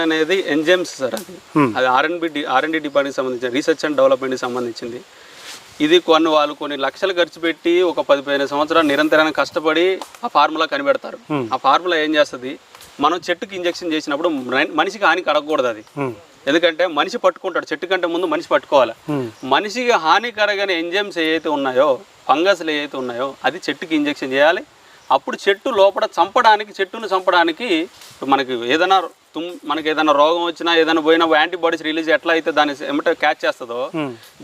అనేది enzymes sir అది. అది ఆర్ఎన్బి ఆర్ఎండి డిపార్ట్మెంట్కి సంబంధించిన రీసెర్చ్ అండ్ డెవలప్మెంట్కి సంబంధించింది. ఇది కొన్ని వాళ్ళు కొన్ని లక్షలు ఖర్చు పెట్టి ఒక పది పదిహేను సంవత్సరాలు నిరంతరంగా కష్టపడి ఆ ఫార్ములా కనిపెడతారు. ఆ ఫార్ములా ఏం చేస్తుంది? మనం చెట్టుకి ఇంజెక్షన్ చేసినప్పుడు మన- మనిషికి హాని కలగకూడదు అది. ఎందుకంటే మనిషి పట్టుకుంటాడు చెట్టు కంటే ముందు మనిషి పట్టుకోవాలి. మనిషికి హానికరమైన ఎంజైమ్స్ ఏవైతే ఉన్నాయో ఫంగస్లు ఏవైతే ఉన్నాయో అది చెట్టుకి ఇంజెక్షన్ చేయాలి. అప్పుడు చెట్టు లోపల చంపడానికి చెట్టును చంపడానికి మనకి ఏదైనా తుమ్ మనకి ఏదైనా రోగం వచ్చినా ఏదైనా పోయినా యాంటీబాడీస్ రిలీజ్ ఎట్లా అయితే దాన్ని ఏమంటే క్యాచ్ చేస్తుందో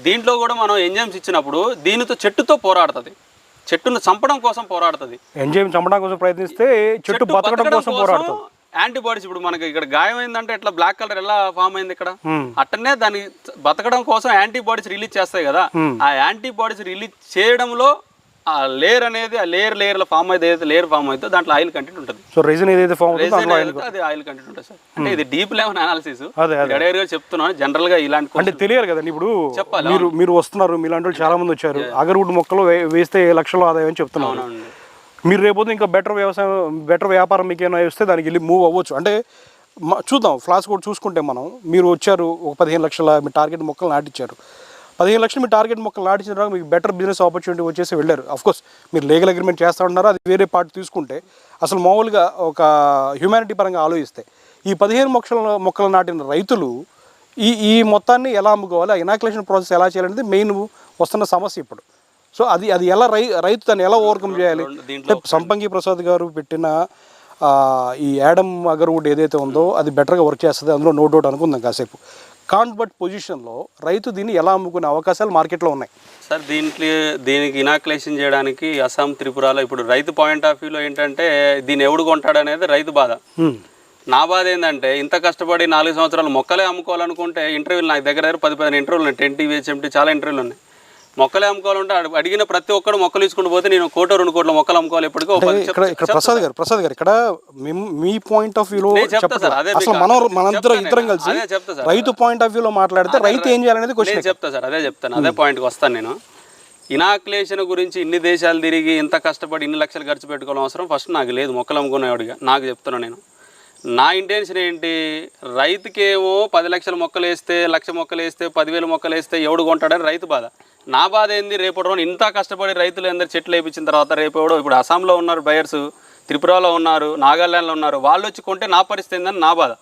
దీంట్లో కూడా మనం ఎంజైమ్స్ ఇచ్చినప్పుడు దీనితో చెట్టుతో పోరాడుతుంది. చెట్టును చంపడం కోసం పోరాడుతుంది. ఎంజైమ్ చంపడం కోసం ప్రయత్నిస్తే చెట్టు బతకడం కోసం పోరాడుతుంది. యాంటీబాడీస్ ఇప్పుడు మనకి ఇక్కడ గాయం అయిందంటే ఎట్లా బ్లాక్ కలర్ ఎలా ఫామ్ అయింది ఇక్కడ. అట్టనే దాన్ని బతకడం కోసం యాంటీబాడీస్ రిలీజ్ చేస్తాయి కదా. ఆ యాంటీబాడీస్ రిలీజ్ చేయడంలో ఆ లేయర్ అనేది ఆ లేయర్ లేయర్ల ఫామ్ అయితే ఏదైతే లేయర్ ఫామ్ అయితే దాంట్లో ఆయిల్ కంటెంట్ ఉంటుంది. సో రీజన్ ఏదైతే ఫామ్ ఏదైతే అది ఆయిల్ కంటెంట్ ఉంటుంది సార్. అంటే ఇది డీప్ లెవెల్ అనాలిసిస్ ఎడేరుగా చెప్తున్నాను జనరల్గా ఇలాంటి అంటే తెలియాలి కదండి ఇప్పుడు చెప్పాలి, మీరు మీరు వస్తున్నారు మీలాంటి వాళ్ళు చాలా మంది వచ్చారు అగరవుడ్ మొక్కలు వేస్తే ఏ లక్షలు ఆదాయం అని చెప్తున్నారు. అవునండి. మీరు రేపు ఇంకా బెటర్ వ్యవసాయం బెటర్ వ్యాపారం మీకు ఏమైనా వస్తే దానికి వెళ్ళి మూవ్ అవ్వచ్చు. అంటే చూద్దాం ఫ్లాస్ కూడా చూసుకుంటే మనం మీరు వచ్చారు ఒక పదిహేను లక్షల మీ టార్గెట్ మొక్కలు నాటించారు పదిహేను లక్షలు మీ టార్గెట్ మొక్కలు నాటించిన తర్వాత మీకు బెటర్ బిజినెస్ ఆపర్చునిటీ వచ్చేసి వెళ్ళారు. కోర్స్ మీరు లీగల్ అగ్రిమెంట్ చేస్తా ఉన్నారు అది వేరే పార్ట్ తీసుకుంటే అసలు మామూలుగా ఒక హ్యూమానిటీ పరంగా ఆలోచిస్తే ఈ పదిహేను మొక్కల మొక్కలు నాటిన రైతులు ఈ ఈ మొత్తాన్ని ఎలా అమ్ముకోవాలి ఆ ఇనాక్యులేషన్ ప్రాసెస్ ఎలా చేయాలనేది మెయిన్ వస్తున్న సమస్య ఇప్పుడు. సో అది అది ఎలా రై రైతు దాన్ని ఎలా ఓవర్కమ్ చేయాలి? అంటే సంపంగి ప్రసాద్ గారు పెట్టిన ఈ యాడమ్ అగర్వుడ్ ఏదైతే ఉందో అది బెటర్గా వర్క్ చేస్తుంది అందులో నో డౌట్ అనుకుందాం కాసేపు. కాంట్ బట్ పొజిషన్లో రైతు దీన్ని ఎలా అమ్ముకునే అవకాశాలు మార్కెట్లో ఉన్నాయి? సార్ దీంట్లో దీనికి ఇనాక్యులేషన్ చేయడానికి అస్సాం త్రిపురలో ఇప్పుడు రైతు పాయింట్ ఆఫ్ వ్యూలో ఏంటంటే దీన్ని ఎవడు కొంటాడు అనేది రైతు బాధ. నా బాధ ఏంటంటే ఇంత కష్టపడి నాలుగు సంవత్సరాలు మొక్కలే అమ్ముకోవాలనుకుంటే ఇంటర్వ్యూలు నాకు దగ్గర దగ్గర పది పదిహేను ఇంటర్వ్యూలు ఉన్నాయి. టెన్ టీవీ హెచ్ఎంటీ చాలా ఇంటర్వ్యూలు ఉన్నాయి. మొక్కలే అమ్ముకోవాలంటే అడి- అడిగిన ప్రతి ఒక్కడు మొక్కలు తీసుకుంటూ పోతే నేను కోట రెండు కోట్ల మొక్కలు అమ్ముకోవాలి ఎప్పటికీ ఇక్కడ ఇక్కడ ప్రసాద్ గారు ప్రసాద్ గారు ఇక్కడ మీ పాయింట్ ఆఫ్ వ్యూలో నేను చెప్తా చెప్పట్లేదు సార్, అదే అసలు మనం మనందరం ఇద్దరం. కలిసి. రైతు పాయింట్ ఆఫ్ వ్యూలో మాట్లాడితే రైతు ఏం చేయాలనేది క్వశ్చన్ చెప్తా సార్ అదే చెప్తాను అదే పాయింట్కి వస్తాను నేను. ఇనాక్యులేషన్ గురించి ఇన్ని దేశాలు తిరిగి ఇంత కష్టపడి ఇన్ని లక్షలు ఖర్చు పెట్టుకోవడం అవసరం ఫస్ట్ నాకు లేదు మొక్కలు అమ్ముకునేవాడిగా నాకు చెప్తున్నాను నేను. నా ఇంటెన్షన్ ఏంటి? రైతుకేమో పది లక్షల మొక్కలు వేస్తే లక్ష మొక్కలు వేస్తే పదివేల మొక్కలు వేస్తే ఎవడు కొంటాడని రైతు బాధ. నా బాధ ఏంది? రేపటి రోజున ఇంత కష్టపడి రైతులు అందరు చెట్లు వేయించిన తర్వాత రేపు ఎవడో ఇప్పుడు అస్సాంలో ఉన్నారు బయర్స్ త్రిపురలో ఉన్నారు నాగాల్యాండ్లో ఉన్నారు. వాళ్ళు వచ్చి కొంటే నా పరిస్థితి ఏందని నా బాధ.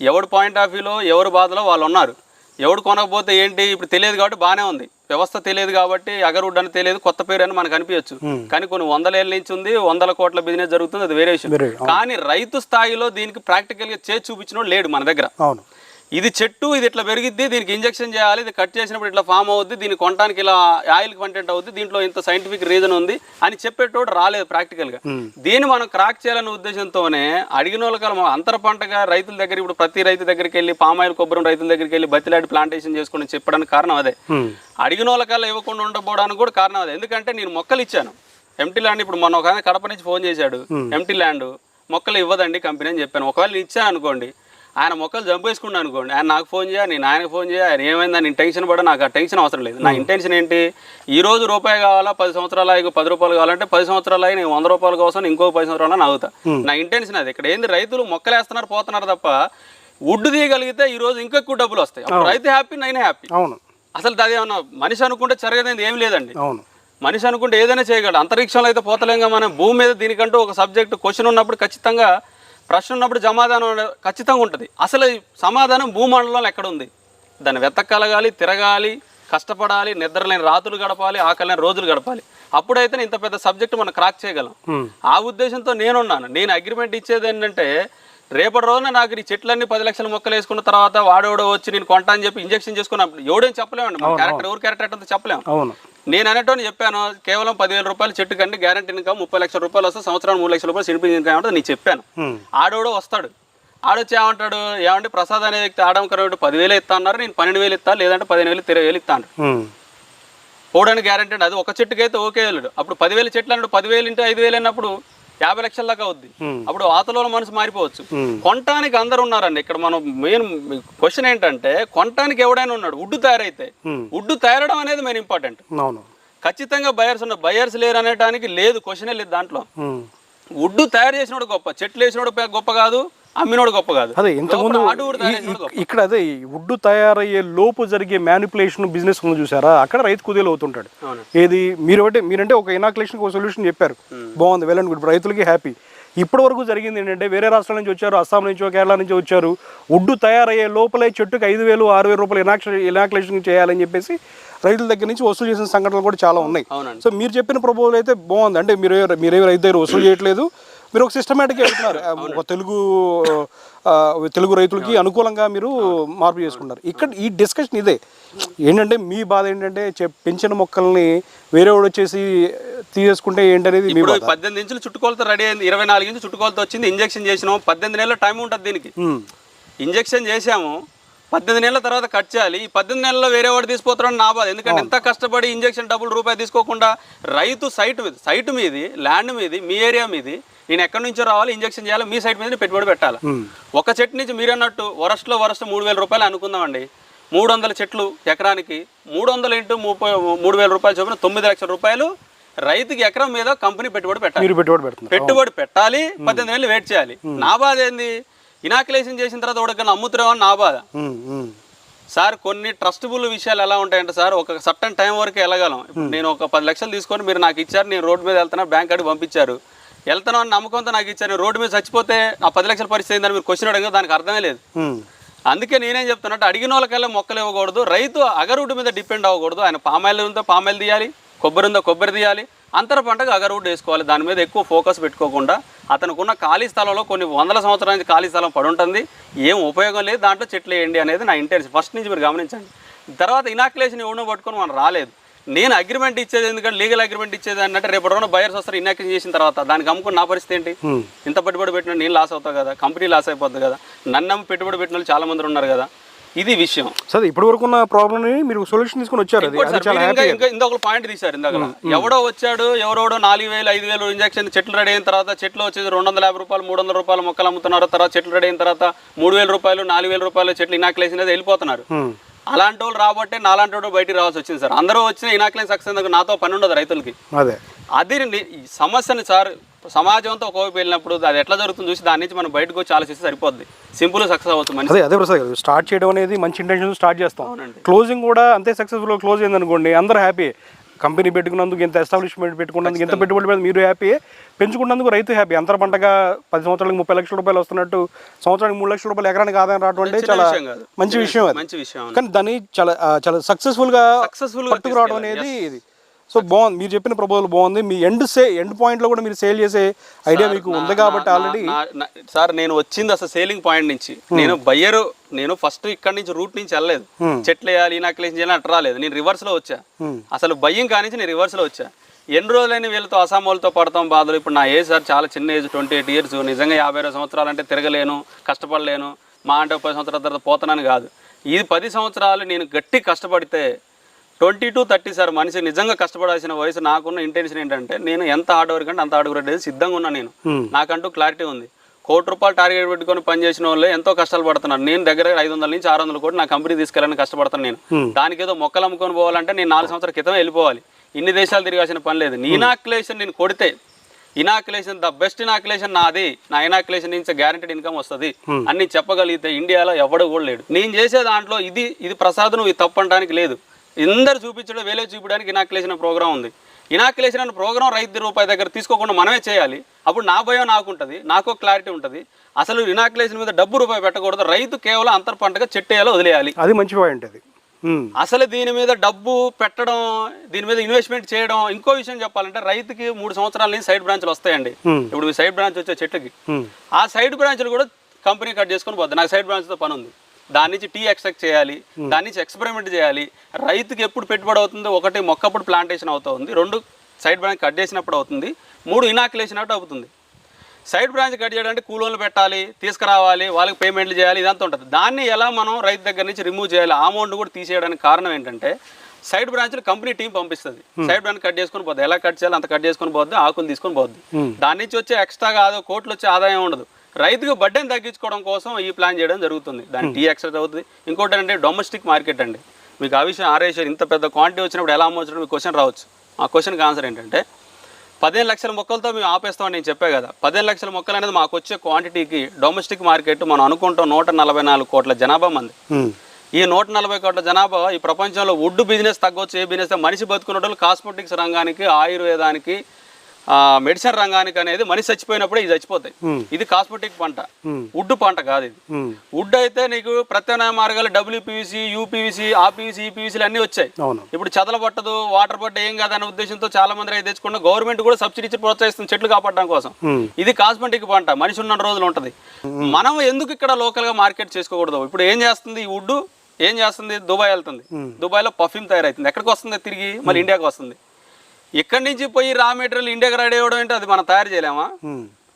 ఎవడు పాయింట్ ఆఫ్ వ్యూలో ఎవరు బాధలో వాళ్ళు ఉన్నారు. ఎవడు కొనకపోతే ఏంటి? ఇప్పుడు తెలియదు కాబట్టి బాగానే ఉంది. వ్యవస్థ తెలియదు కాబట్టి అగరుడ్ అని తెలియదు కొత్త పేరు అని మనకు అనిపించచ్చు. కానీ కొన్ని వందల ఏళ్ళ నుంచి ఉంది వందల కోట్ల బిజినెస్ జరుగుతుంది అది వేరే విషయం. కానీ రైతు స్థాయిలో దీనికి ప్రాక్టికల్గా చేసి చూపించిన లేడు మన దగ్గర. అవును. ఇది చెట్టు ఇది ఇట్లా పెరిగిద్ది దీనికి ఇంజెక్షన్ చేయాలి ఇది కట్ చేసినప్పుడు ఇట్లా ఫామ్ అవుద్ది దీన్ని కొనడానికి ఇలా ఆయిల్ కంటెంట్ అవుద్ది దీంట్లో ఇంత సైంటిఫిక్ రీజన్ ఉంది అని చెప్పేటోడు రాలేదు ప్రాక్టికల్గా దీన్ని మనం క్రాక్ చేయాలనే ఉద్దేశంతోనే అడిగిన వాళ్ళకి అంతర పంటగా రైతుల దగ్గర ఇప్పుడు ప్రతి రైతు దగ్గరికి వెళ్ళి పామాయిల్ కొబ్బరి రైతుల దగ్గరికి వెళ్ళి బతిలాడి ప్లాంటేషన్ చేసుకుని చెప్పడానికి కారణం అదే. అడిగిన వాళ్ళకల్లా ఇవ్వకుండా ఉండకపోవడానికి కూడా కారణం అదే. ఎందుకంటే నేను మొక్కలు ఇచ్చాను. ఎంటీ ల్యాండ్ ఇప్పుడు మొన్న ఒక కడప నుంచి ఫోన్ చేశాడు. ఎంటీ ల్యాండ్ మొక్కలు ఇవ్వదండి కంపెనీ అని చెప్పాను. ఒకవేళ ఇచ్చాను అనుకోండి ఆయన మొక్కలు చంపేసుకున్నాను అనుకోండి. ఆయన నాకు ఫోన్ చేయ నేను ఆయనకు ఫోన్ చేయ ఆయన ఏమైందా నేను టెన్షన్ పడ నాకు ఆ టెన్షన్ అవసరం లేదు. నా ఇంటెన్షన్ ఏంటి? ఈ రోజు రూపాయి కావాలా పది సంవత్సరాలు ఆగి పది రూపాయలు కావాలంటే పది సంవత్సరాలు ఆగి నేను వంద రూపాయల కోసం ఇంకో పది సంవత్సరాలు అవుతా నా ఇంటెన్షన్ అది. ఇక్కడ ఏంది? రైతులు మొక్కలు వేస్తున్నారు పోతున్నారు తప్ప వుడ్ తీయగలిగితే ఈ రోజు ఇంకా ఎక్కువ డబ్బులు వస్తాయి. రైతు హ్యాపీ నేను హ్యాపీ. అవును. అసలు అది ఏమన్నా మనిషి అనుకుంటే జరిగేది ఏం లేదండి. అవును. మనిషి అనుకుంటే ఏదైనా చేయగలడు. అంతరిక్షంలో అయితే పోతలేంగా మనం. భూమి మీద దీనికంటూ ఒక సబ్జెక్ట్ క్వశ్చన్ ఉన్నప్పుడు ఖచ్చితంగా ప్రశ్న ఉన్నప్పుడు సమాధానం ఖచ్చితంగా ఉంటుంది. అసలు సమాధానం భూమండలంలో ఎక్కడ ఉంది? దాన్ని వెతకగలగాలి తిరగాలి కష్టపడాలి నిద్రలేని రాత్రులు గడపాలి ఆకలిని రోజులు గడపాలి. అప్పుడైతే ఇంత పెద్ద సబ్జెక్ట్ మనం క్రాక్ చేయగలం. ఆ ఉద్దేశంతో నేనున్నాను. నేను అగ్రిమెంట్ ఇచ్చేది ఏంటంటే రేపటి రోజున నాకు ఈ చెట్లన్నీ పది లక్షల మొక్కలు వేసుకున్న తర్వాత వాడేవాడో వచ్చి నేను కొంటా అని చెప్పి ఇంజెక్షన్ చేసుకున్నప్పుడు ఎవడేం చెప్పలేమండి. మన క్యారెక్టర్ ఎవరు క్యారెక్టర్ అంటే చెప్పలేము నేను అనేటోని చెప్పాను కేవలం పదివేల రూపాయలు చెట్టు కంటే గ్యారంటీ ఇన్కమ్ ముప్పై లక్షల రూపాయలు వస్తే సంవత్సరానికి మూడు లక్షల రూపాయలు సినిపి ఇన్కమ్ అంటే నీకు చెప్పాను. ఆడోడు వస్తాడు ఆడొచ్చి ఏమంటాడు ఏమంటే ప్రసాద్ అనే వ్యక్తి ఆడడం కరెక్ట్ పదివేలు ఇస్తా అన్నారు నేను పన్నెండు వేలు ఇస్తా లేదంటే పదిహేను వేలు ఇరవై వేలు ఇస్తాను. పోవడానికి గ్యారంటీ అది ఒక చెట్టుకి అయితే ఓకే వెళ్ళాడు అప్పుడు పదివేలు చెట్లు అన్నాడు పదివేలు ఇంటూ ఐదు వేలు అన్నప్పుడు యాభై లక్షల దాకా అవుద్ది. అప్పుడు ఆతలో మనసు మారిపోవచ్చు. కొనటానికి అందరు ఉన్నారండి ఇక్కడ మనం మెయిన్ క్వశ్చన్ ఏంటంటే కొనటానికి ఎవడైనా ఉన్నాడు ఉడ్డు తయారైతే. ఉడ్డు తయారడం అనేది మెయిన్ ఇంపార్టెంట్ ఖచ్చితంగా బయర్స్ ఉన్న బయర్స్ లేరు అనడానికి లేదు క్వశ్చనే లేదు దాంట్లో. వుడ్ తయారు చేసినోడు గొప్ప చెట్లు వేసినోడు గొప్ప కాదు అమ్మినోడు గొప్ప కాదు. అదే ఇంతకుముందు ఇక్కడ అదే ఈ వుడ్ తయారయ్యే లోపు జరిగే మ్యానిపులేషన్ బిజినెస్ ఉంది చూసారా? అక్కడ రైతు కుదేలు అవుతుంటాడు. ఏది? మీరు ఒకటి మీరంటే ఒక ఇనాక్యులేషన్ ఒక సొల్యూషన్ చెప్పారు. బాగుంది వెల్ అండ్ గుడ్ రైతులకి హ్యాపీ ఇప్పటి వరకు జరిగింది ఏంటంటే వేరే రాష్ట్రాల నుంచి వచ్చారు అస్సాం నుంచో కేరళ నుంచి వచ్చారు. వుడ్ తయారయ్యే లోపలే చెట్టుకి ఐదు వేలు ఆరు వేల రూపాయలు ఇనాక్షన్ ఇనాక్యులేషన్ చేయాలని చెప్పేసి రైతుల దగ్గర నుంచి వసూలు చేసిన సంఘటనలు కూడా చాలా ఉన్నాయి. సో మీరు చెప్పిన ప్రపోజల్ అయితే బాగుంది. అంటే మీరు మీరేమి రైతు దగ్గర వసూలు చేయట్లేదు. మీరు ఒక సిస్టమేటిక్గా వెళ్తున్నారు ఒక తెలుగు తెలుగు రైతులకి అనుకూలంగా మీరు మార్పు చేసుకుంటారు ఇక్కడ ఈ డిస్కషన్ ఇదే. ఏంటంటే మీ బాధ ఏంటంటే చె- పెంచిన మొక్కల్ని వేరే వాడు వచ్చేసి తీసేసుకుంటే ఏంటనేది మీ ఇప్పుడు బాధ. పద్దెనిమిది ఇంచులు చుట్టుకోలతో రెడీ అయింది. ఇరవై నాలుగు ఇంచులు చుట్టుకోలతో వచ్చింది. ఇంజెక్షన్ చేసినాం. పద్దెనిమిది నెలల టైం ఉంటుంది దీనికి. ఇంజెక్షన్ చేసాము పద్దెనిమిది నెలల తర్వాత కట్ చేయాలి. ఈ పద్దెనిమిది నెలల్లో వేరే వాడు తీసుకుపోతారని నా బాధ. ఎందుకంటే ఎంత కష్టపడి ఇంజెక్షన్ డబ్బులు రూపాయి తీసుకోకుండా రైతు సైట్ మీద సైట్ మీది ల్యాండ్ మీది మీ ఏరియా మీది నేను ఎక్కడి నుంచో రావాలి ఇంజెక్షన్ చేయాలి మీ సైట్ మీద పెట్టుబడి పెట్టాలి. ఒక చెట్టు నుంచి మీరు అన్నట్టు వరస్ట్లో వరస్ట్ మూడు వేల రూపాయలు అనుకుందామండి. మూడు వందల చెట్లు ఎకరానికి మూడు వందలు ఇంటూ ముప్పై మూడు వేల రూపాయలు చొప్పున తొమ్మిది లక్షల రూపాయలు రైతుకి ఎకరం మీద కంపెనీ పెట్టుబడి పెట్టాలి. పెట్టుబడి పెట్టాలి పద్దెనిమిది నెలలు వెయిట్ చేయాలి. నా బాధ ఏంది? ఇనాకులేషన్ చేసిన తర్వాత ఉడకన్నా అమ్ముతున్నామో అని నా బాధ. సార్ కొన్ని ట్రస్టబుల్ విషయాలు ఎలా ఉంటాయంటే సార్ ఒక సర్టన్ టైం వరకు వెళ్ళగలం. ఇప్పుడు నేను ఒక పది లక్షలు తీసుకొని మీరు నాకు ఇచ్చారు నేను రోడ్డు మీద వెళ్తున్నా బ్యాంక్ కాడికి పంపించారు. వెళ్తున్నాం అని నమ్మకంతో నాకు ఇచ్చారు నేను రోడ్డు మీద చచ్చిపోతే ఆ పది లక్షల పరిస్థితి ఏందని మీరు క్వశ్చన్ అడగదు దానికి అర్థమే లేదు. అందుకే నేనేం చెప్తున్నట్టు అడిగిన వాళ్ళకల్లా మొక్కలు ఇవ్వకూడదు రైతు అగరుడు మీద డిపెండ్ అవ్వకూడదు. ఆయన పామాయిల్ ఉందో పామాయిల్ తీయాలి కొబ్బరి ఉందో కొబ్బరి తీయాలి అంతర పంటకు అగరుడు వేసుకోవాలి. దాని మీద ఎక్కువ ఫోకస్ పెట్టుకోకుండా అతనుకున్న ఖాళీ స్థలంలో కొన్ని వందల సంవత్సరాల నుంచి ఖాళీ స్థలం పడి ఉంటుంది ఏం ఉపయోగం లేదు దాంట్లో చెట్లు వేయండి అనేది నా ఇంటెన్షన్ ఫస్ట్ నుంచి మీరు గమనించండి. తర్వాత ఇనాక్యులేషన్ ఇవ్వడం పట్టుకొని మనం రాలేదు. నేను అగ్రిమెంట్ ఇచ్చేది ఎందుకంటే లీగల్ అగ్రిమెంట్ ఇచ్చేది అంటే రేపు రోజున బయర్స్ వస్తారు ఇనాక్యులేషన్ చేసిన తర్వాత. దానికి అమ్ముకున్న నా పరిస్థితి ఏంటి. ఇంత పెట్టుబడి పెట్టిన నేను లాస్ అవుతా కదా. కంపెనీ లాస్ అయిపోద్ది కదా. నన్ను పెట్టుబడి పెట్టిన వాళ్ళు చాలా మంది ఉన్నారు కదా. ఇది విషయం. సరే ఇప్పటి వరకు ఉన్న మీరు సొల్యూషన్ తీసుకొని వచ్చారు. ఇంకొక పాయింట్ తీశారు ఇందాక. ఎవడో వచ్చాడు ఎవరోడో నాలుగు వేలు ఐదు వేలు ఇంజక్షన్ చెట్లు రెడీ అయిన తర్వాత చెట్లు వచ్చేసి రెండు వందల యాభై రూపాయలు మూడు వందల రూపాయలు మొక్కలు అమ్ముతున్నారు. తర్వాత చెట్లు రెడీ అయిన తర్వాత మూడు వేల రూపాయలు నాలుగు వేల రూపాయలు చెట్లు ఇనాక్లేషన్ అనేది వెళ్ళిపోతున్నారు. అలాంటి వాళ్ళు రాబట్టే నాలాంటి వాడు బయటికి రావాల్సి వచ్చింది సార్. అందరూ వచ్చిన ఇనాక్లేన్ సక్సెస్ నాతో పని ఉండదు రైతులకి. అదే. అది సమస్యని సార్ సమాజంతో ఒకవైపు వెళ్ళినప్పుడు అది ఎట్లా జరుగుతుంది చూసి దాని నుంచి మనం బయటకు వచ్చి ఆలోచిస్తే సరిపోద్ది. సింపుల్ సక్సెస్ మనిషి. అదే అదే ప్రసాద్ గారు స్టార్ట్ చేయడం అనేది మంచి ఇంటెన్షన్ స్టార్ట్ చేస్తాం. క్లోజింగ్ కూడా అంతే సక్సెస్ఫుల్ క్లోజ్ అయింది అనుకోండి అందరూ హ్యాపీ కంపెనీ పెట్టుకున్నందుకు ఇంత ఎస్టాబ్లిష్మెంట్ పెట్టుకున్నందుకు ఇంత పెట్టుబడి పెడితే మీరు హ్యాపీ పెంచుకున్నందుకు రైతు హ్యాపీ అంతర పంటగా పది సంవత్సరాలకు ముప్పై లక్షల రూపాయలు వస్తున్నట్టు సంవత్సరానికి మూడు లక్షల రూపాయలు ఎకరానికి ఆదాయం రావడం అంటే చాలా. మంచి విషయం అది. మంచి విషయం. కానీ దాన్ని చాలా చాలా సక్సెస్ఫుల్గా గా పట్టుకురావడం. అనేది ఇది. సో బాగుంది. మీరు చెప్పిన ప్రపోజల్ బాగుంది. మీ ఎండ్ సే ఎండ్ పాయింట్లో కూడా మీరు సేల్ చేసే ఐడియా మీకు ఉంది కాబట్టి ఆల్రెడీ సార్ నేను వచ్చింది అసలు సేలింగ్ పాయింట్ నుంచి. నేను బయ్యర్ నేను ఫస్ట్ ఇక్కడ నుంచి రూట్ నుంచి వెళ్ళలేదు. చెట్లు వేయాలి ఇనాకులేషన్ చేయాలి అట్లా రాలేదు. నేను రివర్స్లో వచ్చా. అసలు భయం కానించి నేను రివర్స్లో వచ్చా. ఎన్ని రోజులైన వీళ్ళతో అసాం వాళ్ళతో పడతాం బాధలు. ఇప్పుడు నా ఏజ్ సార్ చాలా చిన్న ఏజ్ ట్వంటీ ఎయిట్ ఇయర్స్ నిజంగా యాభై అరవై సంవత్సరాలు అంటే తిరగలేను కష్టపడలేను. మా అంటే పది సంవత్సరాల తర్వాత పోతానని కాదు. ఇది పది సంవత్సరాలు నేను గట్టి కష్టపడితే ట్వంటీ టు థర్టీ సార్ మనిషి నిజంగా కష్టపడాల్సిన వయసు నాకున్న ఇంటెన్షన్ ఏంటంటే నేను ఎంత హార్డ్ వర్క్ అంటే అంత హార్డ్ వర్క్ అనేది సిద్ధంగా ఉన్నా నేను. నాకంటూ క్లారిటీ ఉంది. కోటి రూపాయలు టార్గెట్ పెట్టుకొని పనిచేసిన వాళ్ళే ఎంతో కష్టాలు పడుతున్నారు. నేను దగ్గర ఐదు వందల నుంచి ఆరు వందల కోట్లు నా కంపెనీ తీసుకెళ్ళాలని కష్టపడతాను నేను. దానికి ఏదో మొక్కలు అమ్ముకొని పోవాలంటే నేను నాలుగు సంవత్సరాల క్రితం వెళ్ళిపోవాలి. ఇన్ని దేశాలు తిరగాల్సిన పని లేదు. నీ ఇనాక్యులేషన్ నేను కొడితే ఇనాక్యులేషన్ ద బెస్ట్ ఇనాక్యులేషన్ నాది. నా ఇనాక్యులేషన్ నుంచి గ్యారంటీడ్ ఇన్కమ్ వస్తుంది. అన్ని చెప్పగలిగితే ఇండియాలో ఎవడు కూడా లేడు. నేను చేసే దాంట్లో ఇది ఇది ప్రసాద్ నువ్వు ఇది తప్పు అనడానికి లేదు. అందరు చూపించడం వేలే చూపించడానికి ఇనాక్యులేషన్ ప్రోగ్రామ్ ఉంది. ఇనాక్యులేషన్ అనే ప్రోగ్రామ్ రైతు రూపాయి దగ్గర తీసుకోకుండా మనమే చేయాలి. అప్పుడు నా భయం నాకు ఉంటుంది నాకు క్లారిటీ ఉంటుంది. అసలు ఇనాక్యులేషన్ మీద డబ్బు రూపాయి పెట్టకూడదు రైతు కేవలం అంతర్ పంటగా చెట్టేయాలో వదిలేయాలి. అది మంచి పాయింట్ అది. అసలు దీని మీద డబ్బు పెట్టడం దీని మీద ఇన్వెస్ట్మెంట్ చేయడం ఇంకో విషయం చెప్పాలంటే రైతుకి మూడు సంవత్సరాల నుంచి సైడ్ బ్రాంచ్లు వస్తాయండి. ఇప్పుడు మీ సైడ్ బ్రాంచ్ వచ్చే చెట్టుకి. ఆ సైడ్ బ్రాంచ్లు కూడా కంపెనీ కట్ చేసుకొని పోద్ది. నాకు సైడ్ బ్రాంచ్తో పని ఉంది దాని నుంచి టీ ఎక్స్ట్రాక్ట్ చేయాలి దాని నుంచి ఎక్స్పెరిమెంట్ చేయాలి. రైతుకి ఎప్పుడు పెట్టుబడి అవుతుంది ఒకటి మొక్కప్పుడు ప్లాంటేషన్ అవుతుంది రెండు సైడ్ బ్రాంచ్ కట్ చేసినప్పుడు అవుతుంది మూడు ఇనాక్యులేషన్ అవుట్ అవుతుంది. సైడ్ బ్రాంచ్ కట్ చేయడానికి కూలోన్లు పెట్టాలి తీసుకురావాలి వాళ్ళకి పేమెంట్లు చేయాలి ఇదంతా ఉంటుంది. దాన్ని ఎలా మనం రైతు దగ్గర నుంచి రిమూవ్ చేయాలి ఆ అమౌంట్ కూడా తీసేయడానికి కారణం ఏంటంటే సైడ్ బ్రాంచ్లు కంపెనీ టీం పంపిస్తుంది. సైడ్ బ్రాంచ్ కట్ చేసుకొని పోద్ది. ఎలా కట్ చేయాలి అంత కట్ చేసుకొని పోద్ది ఆకులు తీసుకొని పోద్ది. దాని నుంచి వచ్చే ఎక్స్ట్రాగా ఆదో కోట్లు వచ్చే ఆదాయం ఉండదు. రైతుకు బడ్డెని తగ్గించుకోవడం కోసం ఈ ప్లాన్ చేయడం జరుగుతుంది. దాని టీ ఎక్స్ట్రా అవుతుంది. ఇంకోటి అంటే డొమెస్టిక్ మార్కెట్ అండి. మీకు ఆ విషయం ఆరేసారు ఇంత పెద్ద క్వాంటిటీ వచ్చినప్పుడు ఎలా అమ్మొచ్చినప్పుడు మీకు క్వశ్చన్ రావచ్చు. ఆ క్వశ్చన్కి ఆన్సర్ ఏంటంటే పదిహేను లక్షల మొక్కలతో మేము ఆపేస్తామని నేను చెప్పే కదా. పదిహేను లక్షల మొక్కలు అనేది మాకు వచ్చే క్వాంటిటీకి డొమెస్టిక్ మార్కెట్ మనం అనుకుంటాం నూట నలభై నాలుగు కోట్ల జనాభా మంది. ఉమ్, ఈ నూట నలభై కోట్ల జనాభా ఈ ప్రపంచంలో వుడ్ బిజినెస్ తగ్గొచ్చు ఏ బిజినెస్ మనిషి బతుకున్న వాళ్ళు కాస్మెటిక్స్ రంగానికి ఆయుర్వేదానికి మెడిసిన్ రంగానికి అనేది మనిషి చచ్చిపోయినప్పుడే ఇది చచ్చిపోతాయి. ఇది కాస్మెటిక్ పంట. వుడ్ పంట కాదు ఇది. వుడ్ అయితే నీకు ప్రత్యామ్నాయ మార్గాలు డబ్ల్యూపీవీసీ యూపీవీసీ ఆపీవీసీ ఈపీవీసీలు అన్నీ వచ్చాయి. ఇప్పుడు చెదల పట్టదు వాటర్ పట్ట ఏం కాదనే ఉద్దేశంతో చాలా మంది రైతు తెచ్చుకున్న గవర్నమెంట్ కూడా సబ్సిడీ ఇచ్చి ప్రోత్సహిస్తుంది చెట్లు కాపాడడం కోసం. ఇది కాస్మెటిక్ పంట. మనిషి ఉన్న రోజులు ఉంటుంది. మనం ఎందుకు ఇక్కడ లోకల్గా మార్కెట్ చేసుకోకూడదు? ఇప్పుడు ఏం చేస్తుంది ఈ వుడ్? ఏం చేస్తుంది? దుబాయ్ వెళ్తుంది. దుబాయ్లో పర్ఫ్యూమ్ తయారవుతుంది ఎక్కడికి వస్తుంది? తిరిగి మళ్ళీ ఇండియాకి వస్తుంది. ఇక్కడి నుంచి పోయి రా మెటీరియల్ ఇండియాకి రెడీ అవ్వడం ఏంటి అది మనం తయారు చేయలేమా?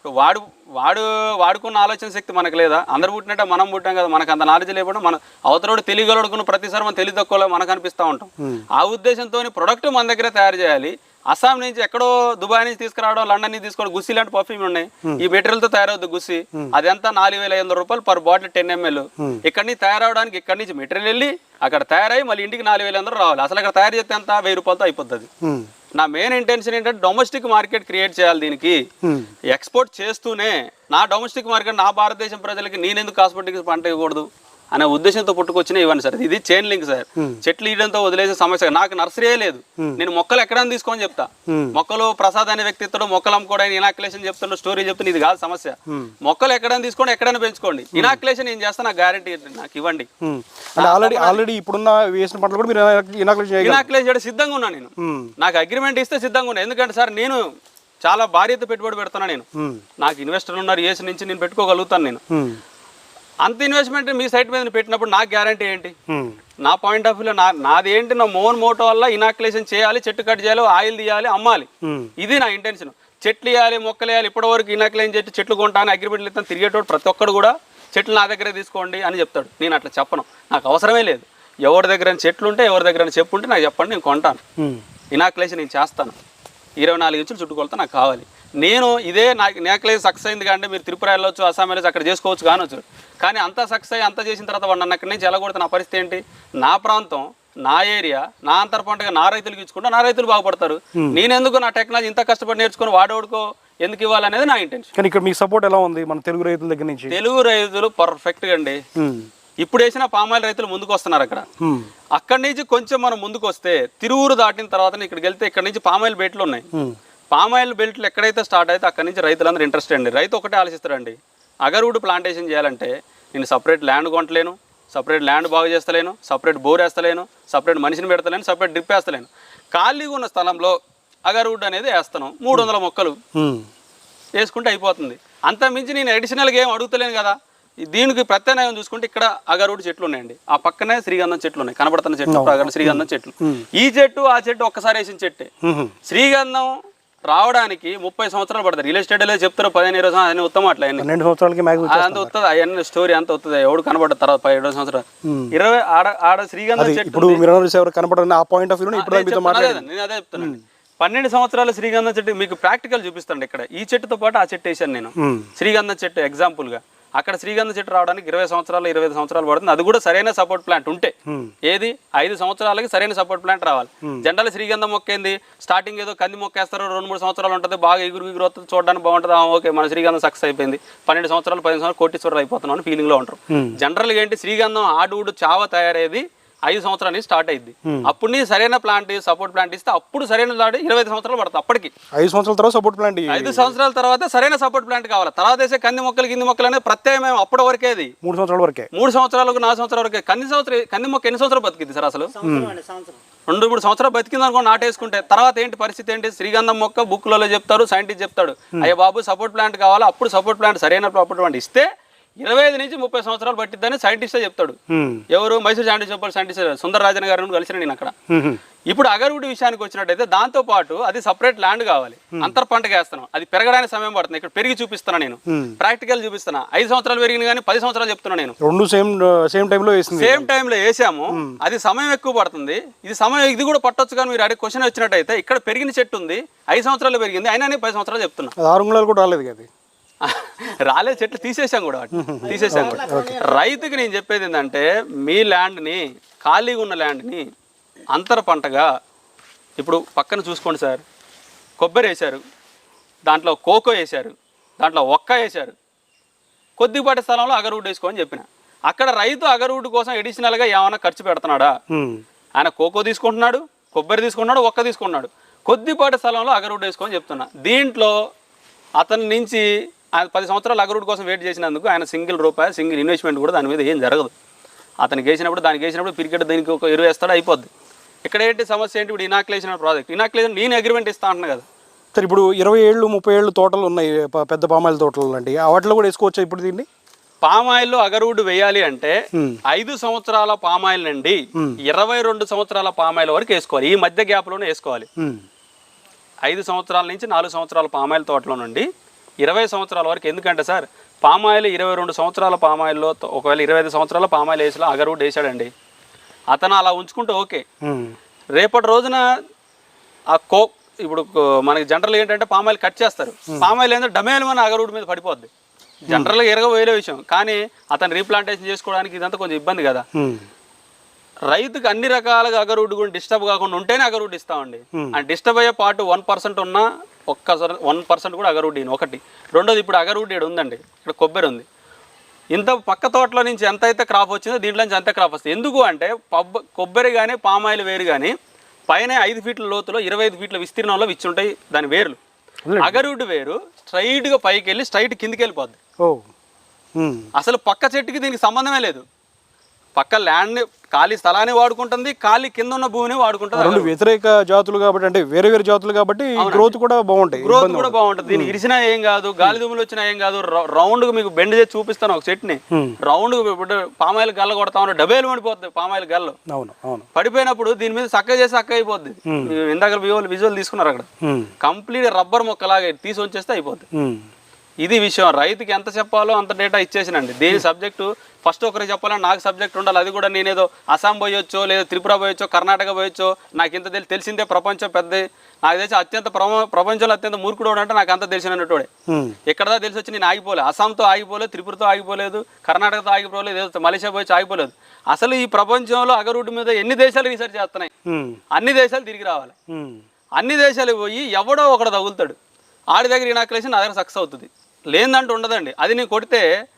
వాడు వాడు వాడుకున్న ఆలోచన శక్తి మనకు లేదా? అందరు పుట్టినట్టే మనం పుట్టాం కదా మనకు అంత నాలెడ్జ్ లేకుండా మన అవతలోడు తెలియగలడుకున్న ప్రతిసారి మనం తెలివి తక్కువలో మనకు అనిపిస్తూ ఉంటాం. ఆ ఉద్దేశంతో ప్రొడక్ట్ మన దగ్గరే తయారు చేయాలి. అస్సాం నుంచి ఎక్కడో దుబాయ్ నుంచి తీసుకురావడం లండన్ నుంచి తీసుకోవడం గుస్సీ లాంటి పర్ఫ్యూమ్ ఉన్నాయి. ఈ మెటీరియల్తో తయారవుద్ది గుస్సీ. అదంతా నాలుగు వేల ఐదు రూపాయలు పర్ బాటిల్ టెన్ ఎంఎల్ ఇక్కడి నుంచి తయారవడానికి ఇక్కడి నుంచి మెటీరియల్ వెళ్ళి అక్కడ తయారై మళ్ళీ ఇంటికి నాలుగు వేల రావాలి. అసలు అక్కడ తయారు చేస్తే ఎంత? వెయ్యి రూపాయలతో అయిపోతుంది నా మెయిన్ ఇంటెన్షన్ ఏంటంటే డొమెస్టిక్ మార్కెట్ క్రియేట్ చేయాలి దీనికి. ఎక్స్పోర్ట్ చేస్తూనే నా డొమెస్టిక్ మార్కెట్ నా భారతదేశం ప్రజలకి నేనెందుకు కాస్మెటిక్స్ పంట ఇవ్వకూడదు అనే ఉద్దేశంతో పుట్టుకొచ్చిన ఇవ్వండి సార్. ఇది చైన్ లింక్ సార్. చెట్లు ఇయడంతో వదిలేసే సమస్య. నాకు నర్సరీయే లేదు. నేను మొక్కలు ఎక్కడైనా తీసుకొని చెప్తా. మొక్కలు ప్రసాద్ అనే వ్యక్తి ఇస్తాడు మొక్కలు అమ్ముకోవడానికి ఇనాక్యులేషన్ చెప్తాడు స్టోరీ చెప్తాను ఇది కాదు సమస్య. మొక్కలు ఎక్కడైనా తీసుకోండి ఎక్కడైనా పెంచుకోండి. ఇనాక్యులేషన్ ఏం చేస్తా నాకు గ్యారంటీ నాకు ఇవ్వండి. ఆల్రెడీ ఆల్రెడీ ఇప్పుడున్న వేసిన పంటలు కూడా మీరు ఇనాక్యులేషన్ చేయడం సిద్ధంగా ఉన్నా నేను. నాకు అగ్రిమెంట్ ఇస్తే సిద్ధంగా ఉన్నా. ఎందుకంటే సార్ నేను చాలా భార్యత పెట్టుబడి పెడుతున్నా నేను. నాకు ఇన్వెస్టర్లు ఉన్నారు ఏసి నుంచి నేను పెట్టుకోగలుగుతాను నేను. అంత ఇన్వెస్ట్మెంట్ మీ సైట్ మీద పెట్టినప్పుడు నాకు గ్యారంటీ ఏంటి? నా పాయింట్ ఆఫ్ వ్యూలో నా నాది ఏంటి? నా మోన్ మోటో వల్ల ఇనాక్యులేషన్ చేయాలి చెట్టు కట్ చేయాలి ఆయిల్ తీయాలి అమ్మాలి. ఇది నా ఇంటెన్షన్ చెట్లు వేయాలి మొక్కలు వేయాలి ఇప్పటి వరకు ఇనాక్యులేషన్ చెట్టు చెట్లు కొంటాను అగ్రిమెంట్లు ఇస్తాను తిరిగేటోడు ప్రతి ఒక్కడు కూడా చెట్లు నా దగ్గరే తీసుకోండి అని చెప్తాడు. నేను అట్లా చెప్పను. నాకు అవసరమే లేదు. ఎవరి దగ్గర చెట్లు ఉంటే ఎవరి దగ్గర చెప్పు ఉంటే నాకు చెప్పండి నేను కొంటాను. ఇనాక్యులేషన్ నేను చేస్తాను. ఇరవై నాలుగు ఇంచులు చుట్టుకొలత నాకు కావాలి. నేను ఇదే నా నేకలేజ్ సక్సెస్ అయింది కానీ మీరు త్రిపుర వెళ్ళొచ్చు అస్సాం వెళ్ళొచ్చు అక్కడ చేసుకోవచ్చు కానొచ్చు కానీ అంత సక్సెస్ అయ్యి అంత చేసిన తర్వాత వాడు నన్ను అక్కడి నుంచి ఎలాగొడితే నా పరిస్థితి ఏంటి? నా ప్రాంతం నా ఏరియా నా అంతర్ పంటగా నా రైతులకు ఇచ్చుకుంటే నా రైతులు బాగుపడతారు. నేనెందుకు నా టెక్నాలజీ ఇంత కష్టపడి నేర్చుకుని వాడోడుకో ఎందుకు ఇవ్వాలనేది నా ఇంటెన్షన్ కానీ ఇక్కడ మీ సపోర్ట్ ఎలా ఉంది మన తెలుగు రైతుల దగ్గర నుంచి? తెలుగు రైతులు పర్ఫెక్ట్గా అండి. ఉమ్, ఇప్పుడు వేసిన పామాయిల్ రైతులు ముందుకు వస్తున్నారు అక్కడ. ఉమ్, అక్కడి నుంచి కొంచెం మనం ముందుకు వస్తే తిరువురు దాటిన తర్వాత ఇక్కడికి వెళ్తే ఇక్కడ నుంచి పామాయిల్ బెల్ట్లు ఉన్నాయి. పామాయిల్ బెల్ట్లు ఎక్కడైతే స్టార్ట్ అయితే అక్కడి నుంచి రైతులందరూ ఇంట్రెస్ట్ అండి. రైతు ఒకటే ఆలోచిస్తారండి అగర్వుడ్ ప్లాంటేషన్ చేయాలంటే నేను సపరేట్ ల్యాండ్ కొనట్లేను సపరేట్ ల్యాండ్ బాగు చేస్తలేను సపరేట్ బోర్ వేస్తలేను సపరేట్ మనిషిని పెడతలేను సపరేట్ డ్రిప్ వేస్తలేను. ఖాళీగా ఉన్న స్థలంలో అగర్వుడ్ అనేది వేస్తాను. మూడు వందల మొక్కలు వేసుకుంటే అయిపోతుంది. అంత మించి నేను అడిషనల్గా ఏం అడుగుతలేను కదా. దీనికి ప్రత్యామ్నాయం చూసుకుంటే ఇక్కడ అగరుడు చెట్లు ఉన్నాయండి. ఆ పక్కనే శ్రీగంధం చెట్లు ఉన్నాయి. కనబడుతున్న చెట్లు శ్రీగంధం చెట్లు. ఈ చెట్టు ఆ చెట్టు ఒక్కసారి వేసిన చెట్టే. శ్రీగంధం రావడానికి ముప్పై సంవత్సరాలు పడుతుంది. రియల్ ఎస్టేట్లో చెప్తారు పదిహేను ఇరవై సంవత్సరాలు అన్ని ఉత్తమ అట్లా పన్నెండు సంవత్సరాలకి అంత వస్తుంది అవన్నీ స్టోరీ అంత వస్తుంది ఎవడు కనబడ్డ తర్వాత పదిహేడు సంవత్సరాలు. ఇరవై ఆడ ఆడ శ్రీగంధం చెట్టు ఇప్పుడు ఎవరు కనపడని ఆ పాయింట్ ఆఫ్ వ్యూ ఇప్పుడు నేను అదే, నేను అదే చెప్తున్నాను పన్నెండు సంవత్సరాల శ్రీగంధం చెట్టు మీకు ప్రాక్టికల్ చూపిస్తాను ఇక్కడ. ఈ చెట్టుతో పాటు ఆ చెట్టు వేసాను నేను. శ్రీగంధం చెట్టు example గా. అక్కడ శ్రీగంధం చెట్టు రావడానికి ఇరవై సంవత్సరాలు ఇరవై ఐదు సంవత్సరాలు పడుతుంది. అది కూడా సరైన సపోర్ట్ ప్లాంట్ ఉంటే. ఏది? ఐదు సంవత్సరాలకి సరైన సపోర్ట్ ప్లాంట్ రావాలి. జనరల్ శ్రీగంధం మొక్క ఏంది? స్టార్టింగ్ ఏదో కంది మొక్క వేస్తారు రెండు మూడు సంవత్సరాలు ఉంటుంది బాగా ఎగురు ఎగురు వస్తుంది చూడడానికి బాగుంటుంది. ఓకే మన శ్రీగంధం సక్సెస్ అయిపోయింది. పన్నెండు సంవత్సరాలు పదిహేను సంవత్సరాలు కోటీశ్వరులు అయిపోతున్నాం అని ఫీలింగ్లో ఉంటారు జనరల్గా ఏంటి? శ్రీగంధం ఆడువుడు చావ తయారయ్యేది ఐదు సంవత్సరాల నుంచి స్టార్ట్ అయింది అప్పుడు నీ సరైన ప్లాంట్ సపోర్ట్ ప్లాంట్ ఇస్తే అప్పుడు సరైన దాడి ఇరవై సంవత్సరాలు పడుతుంది అప్పటికి. ఐదు సంవత్సరాల తర్వాత సపోర్ట్ ప్లాంట్ ఐదు సంవత్సరాల తర్వాత సరైన సపోర్ట్ ప్లాంట్ కావాలి. తర్వాత వేసే కంది మొక్కలు కింది మొక్కలు అనేది ప్రత్యేకమే అప్పటి వరకే మూడు సంవత్సరాల వరకే. మూడు సంవత్సరాలకు నాలుగు సంవత్సరాల వరకే. కంది సంవత్సరం కంది మొక్క ఎన్ని సంవత్సరాలు బతికింది సార్ అసలు? రెండు మూడు సంవత్సరాలు బతికింది అనుకో నాటేసుకుంటే తర్వాత ఏంటి పరిస్థితి ఏంటి? శ్రీగంధం మొక్క బుక్లలో చెప్తారు సైంటిస్ట్ చెప్తాడు. అయ్యా బాబు సపోర్ట్ ప్లాంట్ కావాలా? అప్పుడు సపోర్ట్ ప్లాంట్ సరైన సపోర్ట్ ప్లాంట్ ఇస్తే ఇరవై ఐదు నుంచి ముప్పై సంవత్సరాలు పట్టిద్దని సైంటిస్టే చెప్తాడు. ఎవరు మైసూర్ సైంటిస్ట్ చెప్పారు సైంటిస్ట్ సుందరరాజన్ గారిని కలిసిన నేను అక్కడ. ఇప్పుడు అగరువుడి విషయానికి వచ్చినట్టయితే దాంతో పాటు అది సపరేట్ ల్యాండ్ కావాలి. అంతర్ పంటగా వేస్తున్నాం. అది పెరగడానికి సమయం పడుతుంది. ఇక్కడ పెరిగి చూపిస్తున్నా నేను. ప్రాక్టికల్ చూపిస్తున్నా. ఐదు సంవత్సరాలు పెరిగింది కానీ పది సంవత్సరాలు చెప్తున్నా నేను. రెండు సేమ్ సేమ్ టైంలో సేమ్ టైంలో వేసాము. అది సమయం ఎక్కువ పడుతుంది. ఇది సమయం ఇది కూడా పట్టొచ్చు కానీ మీరు అడిగి క్వశ్చన్ వచ్చినట్టయితే ఇక్కడ పెరిగిన చెట్టు ఉంది. ఐదు సంవత్సరాలు పెరిగింది. అయినా నేను పది సంవత్సరాలు చెప్తున్నా. ఆరు కూడా రాలేదు కదా రాలే చెట్లు తీసేసాం కూడా. తీసేసాం కూడా. రైతుకి నేను చెప్పేది ఏంటంటే మీ ల్యాండ్ని ఖాళీగా ఉన్న ల్యాండ్ని అంతర పంటగా ఇప్పుడు పక్కన చూసుకోండి సార్. కొబ్బరి వేశారు దాంట్లో కోకో వేశారు దాంట్లో ఒక్క వేశారు. కొద్దిపాటి స్థలంలో అగరువుడ్ వేసుకోమని చెప్పిన. అక్కడ రైతు అగరువుడ్ కోసం ఎడిషనల్గా ఏమైనా ఖర్చు పెడుతున్నాడా. ఆయన కోకో తీసుకుంటున్నాడు కొబ్బరి తీసుకుంటున్నాడు ఒక్క తీసుకుంటున్నాడు. కొద్దిపాటి స్థలంలో అగరువుడ్ వేసుకోమని చెప్తున్నా. దీంట్లో అతని నుంచి ఆయన పది సంవత్సరాలు అగరువుడ్ కోసం వెయిట్ చేసినందుకు ఆయన సింగిల్ రూపాయి సింగిల్ ఇన్వెస్ట్మెంట్ కూడా దాని మీద ఏం జరగదు. అతనికి వేసినప్పుడు దానికి వేసినప్పుడు పిరికెట్ దీనికి ఒక ఎరువు వేస్తాడు అయిపోద్ది. ఇక్కడ ఏంటి సమస్య ఏంటి? ఇప్పుడు ఇనాక్లేషన్ ప్రాజెక్ట్ ఇనాక్లేషన్ నేను అగ్రిమెంట్ ఇస్తా అంటున్నా కదా. సరే ఇప్పుడు ఇరవై ఏళ్ళు ముప్పై ఏళ్ళు తోటలు ఉన్నాయి పెద్ద పామాయిల తోటలు లాంటివి వాటిలో కూడా వేసుకోవచ్చా ఇప్పుడు దీన్ని? పామాయిల్లో అగరువుడ్ వేయాలి అంటే. ఐదు సంవత్సరాల పామాయిల్ నుండి ఇరవై రెండు సంవత్సరాల పామాయిల్ వరకు వేసుకోవాలి. ఈ మధ్య గ్యాప్లోనే వేసుకోవాలి. ఐదు సంవత్సరాల నుంచి నాలుగు సంవత్సరాల పామాయిల్ తోటలో నుండి ఇరవై సంవత్సరాల వరకు ఎందుకంటే సార్ పామాయిల్ ఇరవై రెండు సంవత్సరాల పామాయిల్లో ఒకవేళ ఇరవై ఐదు సంవత్సరాల పామాయిల్ వేసిలో అగరువుడ్ వేసాడండి అతను అలా ఉంచుకుంటే ఓకే. రేపటి రోజున ఆ కో ఇప్పుడు మనకి జనరల్ ఏంటంటే పామాయిల్ కట్ చేస్తారు. పామాయిల్ ఏంటంటే డమేల్ మన అగరువుడ్ మీద పడిపోద్ది. జనరల్గా ఎరగ వేరే విషయం. కానీ అతను రీప్లాంటేషన్ చేసుకోవడానికి ఇదంతా కొంచెం ఇబ్బంది కదా. రైతుకి అన్ని రకాలుగా అగరువుడ్ కూడా డిస్టర్బ్ కాకుండా ఉంటేనే అగరువుడ్ ఇస్తామండి. డిస్టర్బ్ అయ్యే పాటు వన్ పర్సెంట్ ఉన్నా ఒక్కసారి వన్ పర్సెంట్ కూడా ఇయ్యను, ఒకటి. రెండోది ఇప్పుడు అగరువుడ్ ఈడ ఉందండి. ఇక్కడ కొబ్బరి ఉంది. ఇంత పక్క తోటలో నుంచి ఎంత అయితే క్రాప్ వచ్చిందో దీంట్లో నుంచి అంతే క్రాప్ వస్తుంది ఎందుకు అంటే పబ్బ కొబ్బరి కానీ పామాయిల్ వేరు కానీ పైన ఐదు ఫీట్ల లోతులో ఇరవై ఐదు ఫీట్ల విస్తీర్ణంలో విచ్చుంటాయి దాని వేర్లు. అగరువుడ్ వేరు స్ట్రైట్గా పైకి వెళ్ళి స్ట్రైట్ కిందికి వెళ్ళిపోద్ది. అసలు పక్క చెట్టుకి దీనికి సంబంధమే లేదు. పక్క ల్యాండ్ ఖాళీ స్థలాన్ని వాడుకుంటుంది ఖాళీ కింద ఉన్న భూమిని వాడుకుంటుంది. రెండు వ్యతిరేక జాతులు కాబట్టి అంటే వేరే వేరే జాతులు కాబట్టి గ్రోత్ కూడా బాగుంటాయి గ్రోత్ కూడా బాగుంటుంది. దీనికి ఇరిసినా ఏం కాదు గాలి దుమ్ములు వచ్చినా ఏం కాదు రౌండ్ మీకు బెండ్ చేసి చూపిస్తాను ఒక చెట్టుని రౌండ్ ఇప్పుడు పామాయిల్ గల్ల కొడతామని డబేలు పడిపోతుంది పామాయిల్ గల్లు. అవును అవును. పడిపోయినప్పుడు దీని మీద చక్క చేసి చక్క అయిపోద్ది. మీరు ఇందాక విజువల్ విజువల్ తీసుకున్నారు అక్కడ. కంప్లీట్ రబ్బర్ మొక్కలాగా తీసి ఉంచేస్తే అయిపోద్ది. ఇది విషయం. రైతుకి ఎంత చెప్పాలో అంత డేటా ఇచ్చేసినండి. దేని సబ్జెక్టు ఫస్ట్ ఒకరికి చెప్పాలని నాకు సబ్జెక్ట్ ఉండాలి. అది కూడా నేనేదో అస్సాం పోయొచ్చో లేదా త్రిపుర పోయొచ్చో కర్ణాటక పోయొచ్చో నాకు ఇంత తెలి తెలిసిందే ప్రపంచం పెద్ద నాకు తెలిసి అత్యంత ప్రమ ప్రపంచంలో అత్యంత మూర్ఖుడు అంటే నాకు అంత తెలిసినట్టుడే. ఎక్కడదా తెలిసి వచ్చి నేను ఆగిపోలేదు అస్సాంతో ఆగిపోలేదు త్రిపురతో ఆగిపోలేదు కర్ణాటకతో ఆగిపోలేదు ఏదో మలేషియా పోయి ఆగిపోలేదు. అసలు ఈ ప్రపంచంలో అగరుడు మీద ఎన్ని దేశాలు రీసెర్చ్ చేస్తున్నాయి. అన్ని దేశాలు తిరిగి రావాలి. అన్ని దేశాలు పోయి ఎవడో ఒకడు తగులుతాడు. ఆడి దగ్గర ఇనాక్యులేషన్ నా దగ్గర సక్సెస్ అవుతుంది. లేదంటూ ఉండదండి. అది నేను కొడితే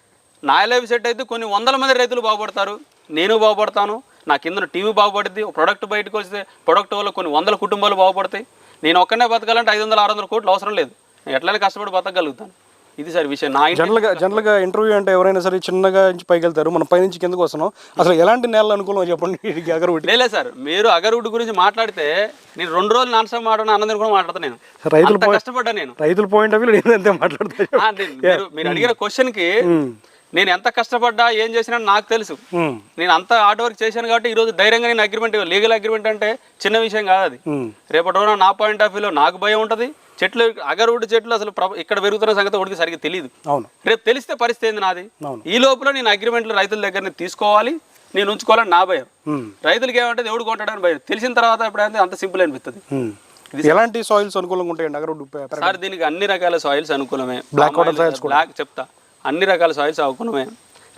నా లైఫ్ సెట్ అయితే కొన్ని వందల మంది రైతులు బాగుపడతారు. నేను బాగుపడతాను. నా కింద టీవీ బాగుపడుద్ది. ప్రొడక్ట్ బయటకు వస్తే ప్రొడక్ట్ వల్ల కొన్ని వందల కుటుంబాలు బాగుపడతాయి. నేను ఒక్కనే బతకాలంటే ఐదు వందల ఆరు వందల కోట్లు అవసరం లేదు. నేను ఎట్లయినా కష్టపడి బతకగలుగుతాను. ఇది సార్ విషయం. నా జనరల్గా జనరల్గా ఇంటర్వ్యూ అంటే ఎవరైనా సరే చిన్నగా నుంచి పైకి వెళ్తారు మనం పైనుంచి కిందకు వస్తున్నాం. అసలు ఎలాంటి నేలలు అనుకూలం చెప్పండి? అగరబట్టి లేలే సార్. మీరు అగరుడ్ గురించి మాట్లాడితే నేను రెండు రోజులు నాన్ స్టాప్ మాట్లాడిన అన్నదని కూడా మాట్లాడతాను నేను. రైతుల కష్టపడ్డా నేను. రైతుల పాయింట్ ఆఫ్ వ్యూ నేను అంతే మాట్లాడతాను మీరు అడిగిన క్వశ్చన్కి నేను ఎంత కష్టపడ్డా ఏం చేసినా నాకు తెలుసు. నేను అంత హార్డ్ వర్క్ చేశాను కాబట్టి ఈ రోజు ధైర్యంగా నేను అగ్రిమెంట్ లీగల్ అగ్రిమెంట్ అంటే చిన్న విషయం కాదు అది. రేపటి రోజున నా పాయింట్ ఆఫ్ వ్యూలో నాకు భయం ఉంటుంది. చెట్లు అగరుడు చెట్లు అసలు ఇక్కడ పెరుగుతున్న సంగతి ఒకటి సరిగ్గా తెలియదు అవును. రేపు తెలిస్తే పరిస్థితి ఏంది నాది. ఈ లోపల నేను అగ్రిమెంట్లు రైతుల దగ్గర తీసుకోవాలి నేను ఉంచుకోవాలని నా భయం. రైతులకి ఏమంటే దేవుడు కొంటాడని భయం. తెలిసిన తర్వాత ఎప్పుడైతే అంత సింపుల్ అనిపిస్తుంది. ఎలాంటి సాయిల్స్ అనుకూలంగా ఉంటాయండి అగరబడి పెరగ- సార్ దీనికి అన్ని రకాల సాయిల్స్ అనుకూలమే. Oil, బ్లాక్ చెప్తా. అన్ని రకాల సాయిల్స్ అనుకూలమే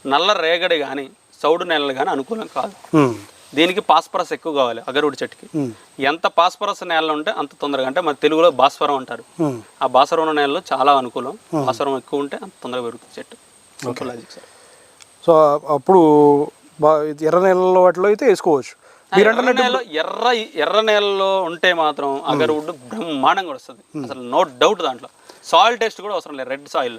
నల్ల రేగడి కానీ చౌడు నెలలు కానీ అనుకూలం కాదు. దీనికి పాస్పరస్ ఎక్కువ కావాలి అగరుడి చెట్టుకి. ఎంత పాస్పరస్ నేలలు ఉంటే అంత తొందరగా అంటే మన తెలుగులో భాస్వరం అంటారు. ఆ భాస్వరం ఉన్న నేలలో చాలా అనుకూలం. భాస్వరం ఎక్కువ ఉంటే అంత తొందరగా పెరుగుతుంది చెట్టు. సింపుల్ లాజిక్ సార్ సో అప్పుడు ఎర్ర నెలల్లో వాటిలో అయితే వేసుకోవచ్చు. నేలలో ఎర్ర ఎర్ర నేలలో ఉంటే మాత్రం అగరువుడ్ బ్రహ్మాండంగా వస్తుంది. అసలు నో డౌట్ దాంట్లో. సాయిల్ టెస్ట్ కూడా అవసరం లేదు రెడ్ సాయిల్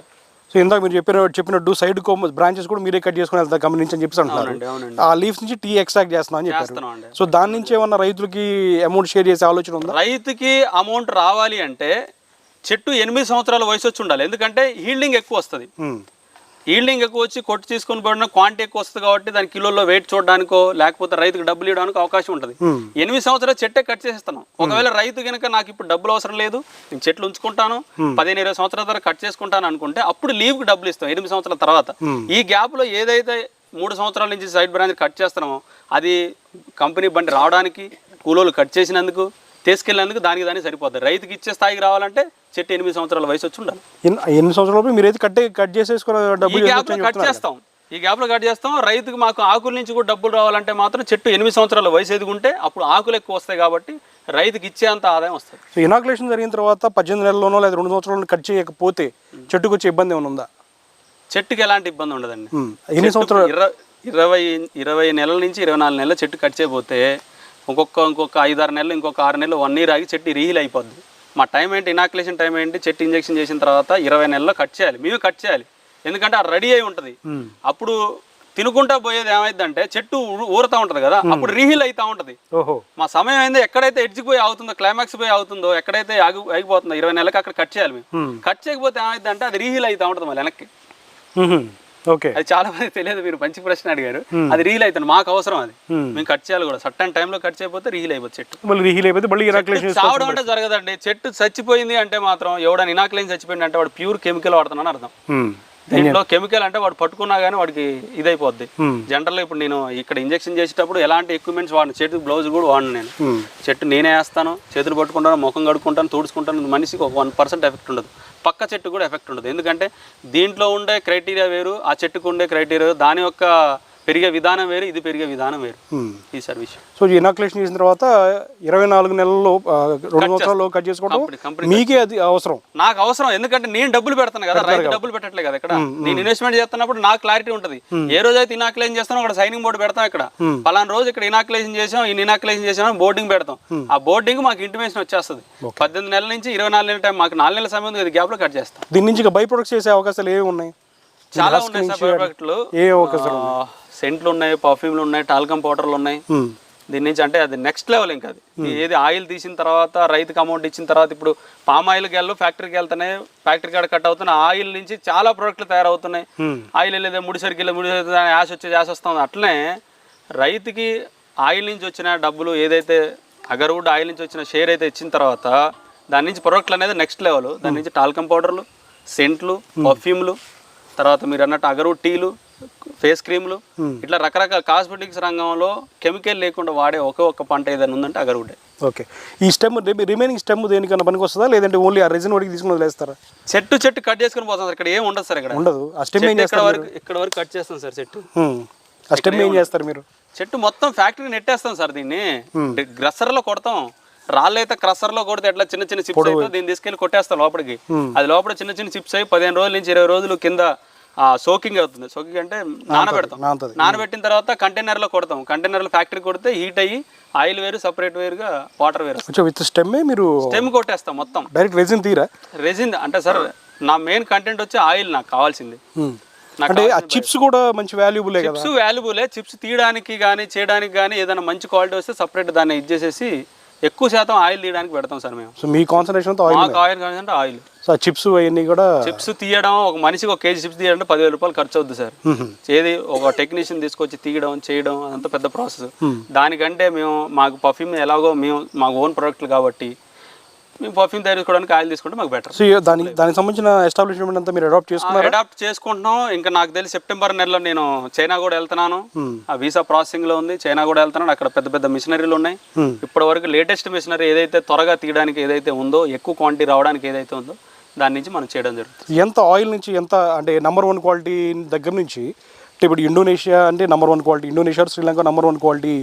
సో ఇందాక మీరు చెప్పిన చెప్పినట్టు సైడ్ బ్రాంచెస్ కూడా మీరే కట్ చేసుకుని వెళ్తారు కంపెనీ నుంచి అని చెప్పేసి అంటున్నారు. ఆ లీవ్స్ నుంచి టీ ఎక్స్ట్రాక్ట్ చేస్తున్నాం అని చెప్పారు. సో దాని నుంచి ఏమన్నా రైతులకి అమౌంట్ షేర్ చేసే ఆలోచన ఉందా? రైతుకి అమౌంట్ రావాలి అంటే చెట్టు ఎనిమిది సంవత్సరాల వయసు వచ్చి ఉండాలి. ఎందుకంటే హీల్డింగ్ ఎక్కువ వస్తుంది. ఉమ్. హీల్డింగ్ ఎక్కువ వచ్చి కొట్టు తీసుకొని పడిన క్వాంటిటీ ఎక్కువ వస్తుంది కాబట్టి దాని కిలోలో వెయిట్ చూడడానికో లేకపోతే రైతుకు డబ్బులు ఇవ్వడానికి అవకాశం ఉంటుంది. ఎనిమిది సంవత్సరాలు చెట్టే కట్ చేసేస్తాను ఒకవేళ రైతు కనుక నాకు ఇప్పుడు డబ్బులు అవసరం లేదు నేను చెట్లు ఉంచుకుంటాను పదిహేను ఇరవై సంవత్సరాల తర్వాత కట్ చేసుకుంటాను అనుకుంటే అప్పుడు లీవ్కి డబ్బులు ఇస్తాం ఎనిమిది సంవత్సరాల తర్వాత. ఈ గ్యాప్లో ఏదైతే మూడు సంవత్సరాల నుంచి సైడ్ బ్రాంచ్ కట్ చేస్తున్నామో అది కంపెనీ బండి రావడానికి కూలోలు కట్ చేసినందుకు తీసుకెళ్ళినందుకు దానికి దానికి సరిపోతుంది రైతుకి ఇచ్చే స్థాయికి రావాలంటే చెట్టు ఎనిమిది సంవత్సరాల వయసు వచ్చి ఉండాలి. ఎన్ని ఎన్ని సంవత్సరాల లోపు మీరైతే కట్ కట్ చేసేసుకున్న ఈ డబ్బులు గ్యాప్లో కట్ చేస్తాం. ఈ గ్యాప్లో కట్ చేస్తాం. రైతుకు మాకు ఆకుల నుంచి కూడా డబ్బులు రావాలంటే మాత్రం చెట్టు ఎనిమిది సంవత్సరాల వయసు ఎదుగుంటే అప్పుడు ఆకులు ఎక్కువ వస్తాయి కాబట్టి రైతుకి ఇచ్చేంత ఆదాయం వస్తుంది. సో ఇనాకులేషన్ జరిగిన తర్వాత పద్దెనిమిది నెలల్లోనో లేదా రెండు సంవత్సరాలను కట్ చేయకపోతే చెట్టుకు వచ్చే ఇబ్బంది ఏమైనా ఉందా? చెట్టుకి ఎలాంటి ఇబ్బంది ఉండదండి. ఎన్ని సంవత్సరాలు? ఇరవై ఇరవై ఇరవై నెలల నుంచి ఇరవై నాలుగు నెలల చెట్టు కట్ చేయబోతే ఇంకొక ఇంకొక ఐదారు నెలలు ఇంకొక ఆరు నెలలు వన్ ఇయర్ ఆగి చెట్టు రీల్ అయిపోద్ది. మా టైం ఏంటి? ఇనాక్యులేషన్ టైం ఏంటి? చెట్టు ఇంజెక్షన్ చేసిన తర్వాత ఇరవై నెలల్లో కట్ చేయాలి. మేము కట్ చేయాలి. ఎందుకంటే అది రెడీ అయి ఉంటుంది. అప్పుడు తినుకుంటా పోయేది ఏమైందంటే చెట్టు ఊరుతా ఉంటుంది కదా? అప్పుడు రీహీల్ అవుతా ఉంటుంది. మా సమయం ఏందో? ఎక్కడైతే ఎడ్జ్కి పోయి అవుతుందో క్లైమాక్స్ పోయి అవుతుందో ఎక్కడైతే ఆగి ఆగిపోతుందో ఇరవై నెలలకు అక్కడ కట్ చేయాలి మేము. కట్ చేయకపోతే ఏమైందంటే అది రీహీల్ అవుతా ఉంటుంది మళ్ళీ వెనక్కి. ఓకే. అది చాలా మంది తెలియదు మీరు మంచి ప్రశ్న అడిగారు. అది రీల్ అవుతుంది మాకు అవసరం అది. మేము కట్ చేయాలి కూడా. సట్టన్ టైంలో కట్ చేయకపోతే రీల్ అయిపోతుంది చెట్టు. మళ్ళీ రీహీల్ అయిపోతే మళ్ళీ చావడం అంటే జరగదండి. చెట్టు చచ్చిపోయింది అంటే మాత్రం ఎవడని ఇనాక్లైన్ చచ్చిపోయింది అంటే వాడు ప్యూర్ కెమికల్ వాడుతున్నాను అర్థం. దీంట్లో కెమికల్ అంటే వాడు పట్టుకున్నా కానీ వాడికి ఇదైపోద్ది. జనరల్ ఇప్పుడు నేను ఇక్కడ ఇంజెక్షన్ చేసేటప్పుడు ఎలాంటి ఎక్విప్మెంట్స్ వాడిన? చేతికి బ్లౌజ్ కూడా వాడిన నేను. చెట్టు నేనే వేస్తాను చేతులు పట్టుకుంటాను ముఖం కడుక్కుంటాను తుడుచుకుంటాను. మనిషికి ఒక వన్ పర్సెంట్ ఎఫెక్ట్ ఉండదు. పక్క చెట్టు కూడా ఎఫెక్ట్ ఉండదు. ఎందుకంటే దీంట్లో ఉండే క్రైటీరియా వేరు ఆ చెట్టుకు ఉండే క్రైటీరియా దాని యొక్క పెరిగే విధానం వేరు ఇది పెరిగే విధానం వేరు ఈ సర్వీస్. సో ఈ ఇనాకులేషన్ చేసిన తర్వాత ఇరవై నాలుగు నెలల్లో రెండు సంవత్సరాల్లో కట్ చేసుకోవడం మీకే అది అవసరం. నాకు అవసరం. ఎందుకంటే నేను డబ్బులు పెడతాను కదా రైతు డబ్బులు పెట్టట్లే కదా ఇక్కడ. నేను ఇన్వెస్ట్మెంట్ చేస్తున్నప్పుడు నాకు క్లారిటీ ఉంటుంది. ఏ రోజు అయితే ఇనాక్యులేషన్ చేస్తానో అక్కడ సైనింగ్ బోర్డు పెడతాం ఇక్కడ. పలానా రోజు ఇక్కడ ఇనాక్యులేషన్ చేసాం ఈ ఇనాక్యులేషన్ చేసాం బోర్డింగ్ పెడతాం. ఆ బోర్డింగ్ మాకు ఇంటిమేషన్ వచ్చేస్తుంది. పద్దెనిమిది నెలల నుంచి ఇరవై నాలుగు నెలల టైం మాకు నాలుగు నెలల సమయం ఉంది గ్యాప్లో కట్ చేస్తాం. దీని నుంచి బై ప్రొడక్ట్స్ చేసే అవకాశాలు ఏమి ఉన్నాయి? చాలా ఉన్నాయి సార్ ప్రోడక్ట్లు ఏ అవకాశాలు సెంట్లు ఉన్నాయి పర్ఫ్యూమ్లు ఉన్నాయి టాల్కమ్ పౌడర్లు ఉన్నాయి. ఉమ్. దీని నుంచి అంటే అది నెక్స్ట్ లెవెల్ ఇంకా అది. ఏది ఆయిల్ తీసిన తర్వాత రైతుకి అమౌంట్ ఇచ్చిన తర్వాత ఇప్పుడు పామ్ ఆయిల్కి వెళ్ళు ఫ్యాక్టరీకి వెళ్తున్నాయి ఫ్యాక్టరీ కాడ కట్ అవుతున్న ఆయిల్ నుంచి చాలా ప్రోడక్ట్లు తయారవుతున్నాయి. Hmm. ఆయిల్ వెళ్ళేదే ముడిసరికి వెళ్ళి ముడి యాష్ వచ్చి యాష్ వస్తుంది. అట్లనే రైతుకి ఆయిల్ నుంచి వచ్చిన డబ్బులు ఏదైతే అగర్వుడ్ ఆయిల్ నుంచి వచ్చిన షేర్ అయితే ఇచ్చిన తర్వాత దాని నుంచి ప్రొడక్ట్లు అనేది నెక్స్ట్ లెవెల్ దాని నుంచి టాల్కమ్ పౌడర్లు సెంట్లు పర్ఫ్యూమ్లు తర్వాత మీరు అన్నట్టు అగర్వుడ్ టీలు ఫేస్ క్రీమ్లు. ఇట్లా రకరకాల కాస్మెటిక్స్ రంగంలో కెమికల్ లేకుండా వాడే ఒకే ఒక్క పంట ఏదైనా ఉందంటే అగర్వుడే. ఓకే. ఈ స్టెమ్ రిమైనింగ్ స్టెమ్ దేనికన్నా పనికి వస్తుందా లేదంటే ఓన్లీ ఆ రెజిన్ వడికి తీసుకుని వదిలేస్తారా? చెట్టు చెట్టు కట్ చేసుకుని పోతాం సార్. ఇక్కడ ఏం ఉండదు సార్ ఇక్కడ. ఉండదు. ఆ స్టెమ్ ఏం ఇక్కడ వరకు ఇక్కడ వరకు కట్ చేస్తాం సార్ చెట్టు. ఆ స్టెమ్ ఏం చేస్తారు మీరు? చెట్టు మొత్తం ఫ్యాక్టరీ నెట్టేస్తాం సార్ దీన్ని. గ్రస్సర్లో కొడతాం. రాళ్ళు అయితే క్రస్సర్లో కొడితే ఎట్లా చిన్న చిన్న చిప్స్ అయితే దీన్ని తీసుకెళ్ళి కొట్టేస్తాం లోపలికి. అది లోపల చిన్న చిన్న చిప్స్ అయ్యి పదిహేను రోజుల నుంచి ఇరవై రోజులు కింద సోకింగ్ అవుతుంది. సోకింగ్ అంటే నానబెడతాం. నానబెట్టిన తర్వాత కంటైనర్లో కొడతాం. కంటైనర్లో ఫ్యాక్టరీ కొడితే హీట్ అయ్యి ఆయిల్ వేరు సపరేట్ వేరుగా వాటర్ వేరు కొంచెం విత్ స్టెమ్మే మీరు స్టెమ్ కొట్టేస్తాం మొత్తం. డైరెక్ట్ రెజిన్ తీరా? రెజిన్ అంటే సార్ నా మెయిన్ కంటెంట్ వచ్చి ఆయిల్ నాకు కావాల్సింది. అంటే చిప్స్ కూడా మంచి వాల్యుబులే చిప్స్ వాల్యుబులే చిప్స్ తీయడానికి కానీ చేయడానికి కానీ ఏదైనా మంచి క్వాలిటీ వస్తే సపరేట్ దాన్ని ఇచ్చేసేసి ఎక్కువ శాతం ఆయిల్ తీయడానికి పెడతాం సార్ మేము. సో మీ concentration oil oil oil so chips అవన్నీ కూడా చిప్స్ తీయడం ఒక మనిషికి ఒక కేజీ చిప్స్ తీయాలంటే పదివేల రూపాయలు ఖర్చు అవుద్ది సార్. ఏది ఒక టెక్నీషియన్ తీసుకొచ్చి తీయడం చేయడం అదంతా పెద్ద ప్రాసెస్ దానికంటే మేము మాకు పర్ఫ్యూమ్ ఎలాగో మేము మాకు ఓన్ ప్రొడక్ట్లు కాబట్టి మేము పర్ఫ్యూమ్ తయారు చేసుకోవడానికి ఆయిల్ తీసుకుంటే మాకు బెటర్ సో దాని దానికి సంబంధించిన ఎస్టాబ్లిష్మెంట్ అంతా మీరు అడాప్ట్ చేసుకున్నారు? అడాప్ట్ చేసుకుంటున్నాం. ఇంకా నాకు తెలిసి సెప్టెంబర్ నెలలో నేను చైనా కూడా వెళ్తున్నాను. ఆ వీసా ప్రాసెసింగ్లో ఉంది. చైనా కూడా వెళ్తున్నాను. అక్కడ పెద్ద పెద్ద మిషనరీలు ఉన్నాయి. ఇప్పటి వరకు లేటెస్ట్ మిషనరీ ఏదైతే త్వరగా తీయడానికి ఏదైతే ఉందో ఎక్కువ క్వాంటిటీ రావడానికి ఏదైతే ఉందో దాని నుంచి మనం చేయడం జరుగుతుంది. ఎంత ఆయిల్ నుంచి ఎంత అంటే నంబర్ వన్ క్వాలిటీ దగ్గర నుంచి అంటే ఇప్పుడు ఇండోనేషియా అంటే number one quality Indonesia Sri Lanka number one quality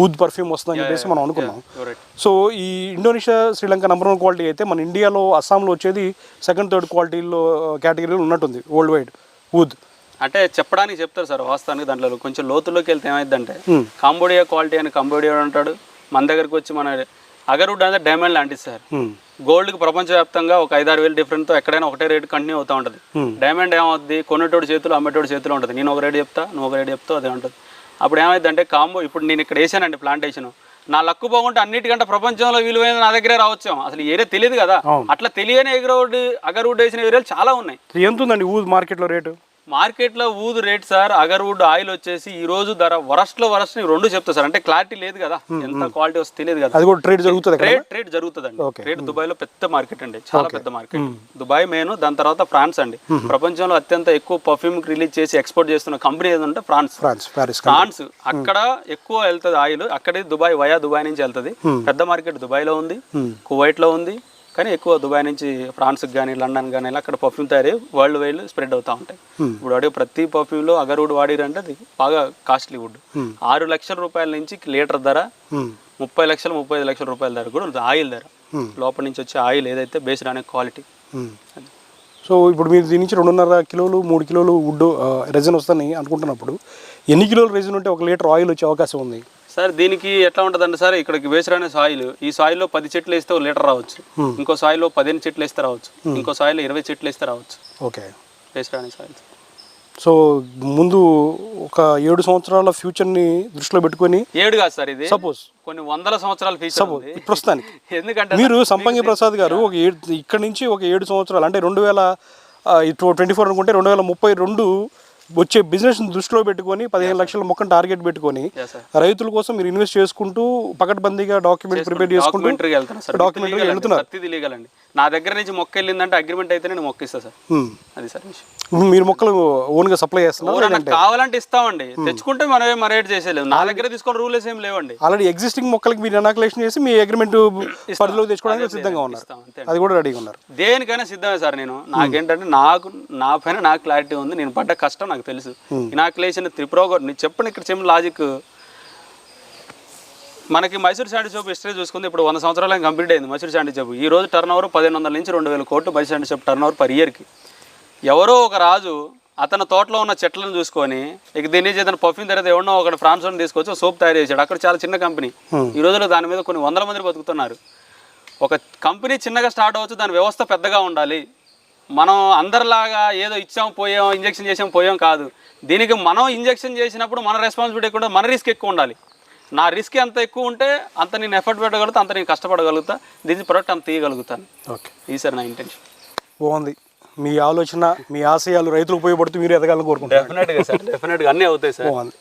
ఊద్ perfume వస్తుందని చెప్పేసి మనం అనుకున్నాం. సో ఈ Indonesia Sri Lanka number one quality అయితే మన ఇండియాలో అస్సాంలో వచ్చేది సెకండ్ థర్డ్ క్వాలిటీలో కేటగిరీలో ఉన్నట్టుంది వరల్డ్ వైడ్ ఊద్. అంటే చెప్పడానికి చెప్తారు సార్ వాస్తవానికి దాంట్లో కొంచెం లోతుల్లోకి వెళ్తే ఏమైందంటే కాంబోడియా క్వాలిటీ అని కాంబోడియా అంటాడు మన దగ్గరికి వచ్చి మన అగరుడ్ అనేది డైమండ్ లాంటిది సార్. గోల్డ్కి ప్రపంచవ్యాప్తంగా ఒక ఐదారు వేలు డిఫరెంట్తో ఎక్కడైనా ఒకటే రేటు కంటిన్యూ అవుతూ ఉంటుంది. డైమండ్ ఏమవుద్ది? కొనేటోడి చేతులు అమ్మేటోడి చేతిలో ఉంటుంది. నేను ఒక రేటు చెప్తా నువ్వు ఒక రేటు చెప్తావు అదే ఉంటుంది. అప్పుడు ఏమైందంటే కాంబో ఇప్పుడు నేను ఇక్కడ వేసానండి ప్లాంటేషన్. నా లక్కు బాగుంటే అన్నిటికంటే ప్రపంచంలో విలువైన నా దగ్గరే రావచ్చాం అసలు ఏరియా తెలియదు కదా. అట్లా తెలియని ఎగరవుడ్ అగర్వుడ్ వేసిన ఏరియాలు చాలా ఉన్నాయి. ఎంత ఉందండి ఊద్ మార్కెట్లో రేటు? మార్కెట్లో ఊదు రేట్ సార్ అగర్వుడ్ ఆయిల్ వచ్చేసి ఈ రోజు ధర వరస్ట్లో వరస్ట్ రెండు చెప్తా సార్. అంటే క్లారిటీ లేదు కదా. ఎంత క్వాలిటీ వస్తే తెలియదు కదా. అది కూడా ట్రేడ్ జరుగుతుంది ట్రేడ్ ట్రేడ్ జరుగుతుందండి. ట్రేడ్ దుబాయ్లో పెద్ద మార్కెట్ అండి. చాలా పెద్ద మార్కెట్. దుబాయ్ మెయిన్ దాని తర్వాత ఫ్రాన్స్ అండి. ప్రపంచంలో అత్యంత ఎక్కువ పర్ఫ్యూమ్ రిలీజ్ చేసి ఎక్స్పోర్ట్ చేస్తున్న కంపెనీ ఏదంటే ఫ్రాన్స్. ఫ్రాన్స్ అక్కడ ఎక్కువ వెళ్తుంది ఆయిల్. అక్కడి దుబాయ్ వయా దుబాయ్ నుంచి వెళ్తుంది. పెద్ద మార్కెట్ దుబాయ్లో ఉంది. కువైట్లో ఉంది. కానీ ఎక్కువ దుబాయ్ నుంచి ఫ్రాన్స్కి కానీ లండన్ కానీ ఇలా అక్కడ పర్ఫ్యూమ్ తయారీ వరల్డ్ వైడ్ స్ప్రెడ్ అవుతూ ఉంటాయి. ఇప్పుడు వాడే ప్రతి పర్ఫ్యూమ్లో అగర్వుడ్ వాడిరంటే అది బాగా కాస్ట్లీ వుడ్ ఆరు లక్షల రూపాయల నుంచి లీటర్ ధర ముప్పై లక్షలు ముప్పై ఐదు లక్షల రూపాయల ధర కూడా ఉంటుంది. ఆయిల్ ధర. లోపల నుంచి వచ్చే ఆయిల్ ఏదైతే బేస్డ్ అనే క్వాలిటీ సో ఇప్పుడు మీరు దీని నుంచి రెండున్నర కిలోలు మూడు కిలోలు వుడ్ రెజిన్ వస్తుందని అనుకుంటున్నప్పుడు ఎన్ని కిలోలు రెజిన్ ఉంటే ఒక లీటర్ ఆయిల్ వచ్చే అవకాశం ఉంది? సార్ దీనికి ఎట్లా ఉంటుందంటే సార్ ఇక్కడికి అనే సాయిల్ ఈ సాయిల్లో పది చెట్లు వేస్తే ఒక లీటర్ రావచ్చు. ఇంకో సాయిల్లో పదిహేను చెట్లు వేస్తే రావచ్చు. ఇంకో సాయిల్లో ఇరవై చెట్లు వేస్తే రావచ్చు. ఓకే. అనే సాయిల్. సో ముందు ఒక ఏడు సంవత్సరాల ఫ్యూచర్ని దృష్టిలో పెట్టుకొని ఏడు కాదు సార్ ఇది. సపోజ్. కొన్ని వందల సంవత్సరాల ఉంది. ప్రస్తుతానికి. ఎందుకంటే మీరు సంపంగి ప్రసాద్ గారు ఒక ఏడు ఇక్కడ నుంచి ఒక ఏడు సంవత్సరాలు అంటే రెండు వేల ట్వంటీ ఫోర్ అనుకుంటే రెండు వేల ముప్పై రెండు వచ్చే బిజినెస్ దృష్టిలో పెట్టుకొని పదిహేను లక్షల మొక్కను టార్గెట్ పెట్టుకొని. రైతుల కోసం మీరు ఇన్వెస్ట్ చేసుకుంటూ పకడ్బందీగా డాక్యుమెంట్ ప్రిపేర్ చేసుకుంటూ కి వెళ్తున్నారు. నా దగ్గర నుంచి మొక్క వెళ్ళిందంటే అగ్రిమెంట్ అయితే నేను మొక్క ఇస్తా సార్. అది సార్ మీరు మొక్కలు ఓన్గా సప్లై చేస్తున్నారు కావాలంటే ఇస్తామండి. తెచ్చుకుంటే మనమే మన రేట్ నా దగ్గర తీసుకొని రూల్స్ ఏం లేవండి. ఆల్రెడీ ఎగ్జిస్టింగ్ మొక్కలకి మీరు ఎనాకులేషన్ చేసి మీ అగ్రిమెంట్ పరిధిలో తెచ్చుకోవడానికి సిద్ధంగా ఉన్నారు. అది కూడా రెడీగా ఉన్నారు. దేనికైనా సిద్ధమే సార్ నేను. నాకేంటంటే నాకు నా పైన నాకు క్లారిటీ ఉంది. నేను పడ్డ కష్టం నాకు తెలుసు. ఇనాకులేషన్ త్రిపుర నేను చెప్పండి ఇక్కడ చెప్పిన లాజిక్ మనకి మైసూర్ శాండీ షాప్ హిస్టరీ చూసుకుంది ఇప్పుడు వంద సంవత్సరాలు కంప్లీట్ అయింది మైసూర్ శాండీ షాప్. ఈ రోజు టర్న్ ఓవర్ పదిహేను వందల నుంచి రెండు వేల కోట్లు Mysore sandal soap turnover per ఇయర్కి ఎవరో ఒక రాజు అతని తోటలో ఉన్న చెట్లను చూసుకొని ఇక దీని నుంచి ఏదైనా పర్ఫ్యూమ్ తర్వాత ఎవరినో ఒకటి ఫ్రాన్స్ తీసుకొచ్చి సోప్ తయారు చేశాడు. అక్కడ చాలా చిన్న కంపెనీ ఈ రోజుల్లో దాని మీద కొన్ని వందల మంది బతుకుతున్నారు. ఒక కంపెనీ చిన్నగా స్టార్ట్ అవ్వచ్చు దాని వ్యవస్థ పెద్దగా ఉండాలి. మనం అందరిలాగా ఏదో ఇచ్చాం పోయాం ఇంజెక్షన్ చేసాం పోయాం కాదు. దీనికి మనం ఇంజెక్షన్ చేసినప్పుడు మన రెస్పాన్సిబిలిటీ కూడా మన రిస్క్ ఎక్కువ ఉండాలి. నా రిస్క్ ఎంత ఎక్కువ ఉంటే అంత నేను ఎఫర్ట్ పెట్టగలుగుతా అంత నేను కష్టపడగలుగుతా. దీని ప్రొడక్ట్ అంత తీయగలుగుతాను. ఓకే ఈ సార్ నా ఇంటెన్షన్ బాగుంది. మీ ఆలోచన మీ ఆశయాలు రైతులకు ఉపయోగపడుతూ మీరు ఎదగాలని కోరుకుంటున్నారు. డెఫినెట్గా సార్ డెఫినెట్గా అన్నీ అవుతాయి సార్ బాగుంది.